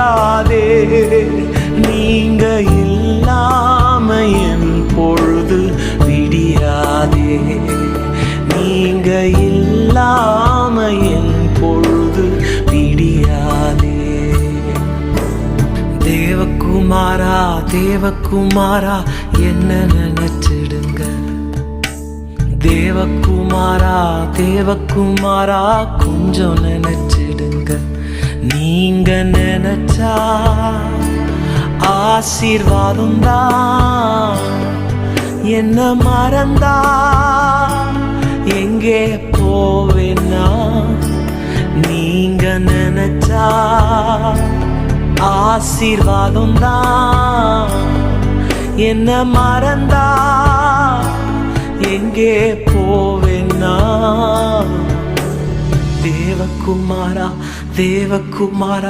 விடியாதே நீங்க இல்லாம என் பொழுது விடியாதே. நீங்க இல்லாம என் பொழுது விடியாதே. தேவகுமாரா தேவகுமாரா என்ன நினைச்சிடுங்க. தேவகுமாரா தேவகுமாரா கொஞ்சம் நினைச்சு நீங்க நினைச்சா ஆசீர்வாதம் தான். என்ன மறந்தா? எங்கே போவேனா? நீங்க நினைச்சா ஆசீர்வாதம் தான். என்ன மறந்தா? எங்கே போவேனா? தேவகுமாரா தேவகுமாரா.